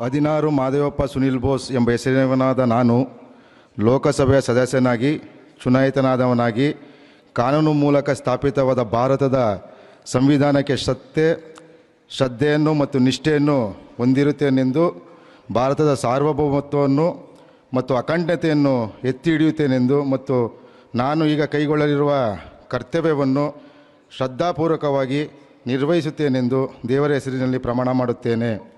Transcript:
ಹದಿನಾರು ಮಾದೇವಪ್ಪ ಸುನಿಲ್ ಬೋಸ್ ಎಂಬ ಹೆಸರಿನವನಾದ ನಾನು ಲೋಕಸಭೆಯ ಸದಸ್ಯನಾಗಿ, ಚುನಾಯಿತನಾದವನಾಗಿ, ಕಾನೂನು ಮೂಲಕ ಸ್ಥಾಪಿತವಾದ ಭಾರತದ ಸಂವಿಧಾನಕ್ಕೆ ಸತ್ತೆ ಶ್ರದ್ಧೆಯನ್ನು ಮತ್ತು ನಿಷ್ಠೆಯನ್ನು ಹೊಂದಿರುತ್ತೇನೆಂದು ಭಾರತದ ಸಾರ್ವಭೌಮತ್ವವನ್ನು ಮತ್ತು ಅಖಂಡತೆಯನ್ನು ಎತ್ತಿ ಹಿಡಿಯುತ್ತೇನೆಂದು ಮತ್ತು ನಾನು ಈಗ ಕೈಗೊಳ್ಳಲಿರುವ ಕರ್ತವ್ಯವನ್ನು ಶ್ರದ್ಧಾಪೂರ್ವಕವಾಗಿ ನಿರ್ವಹಿಸುತ್ತೇನೆಂದು ದೇವರ ಹೆಸರಿನಲ್ಲಿ ಪ್ರಮಾಣ ಮಾಡುತ್ತೇನೆ.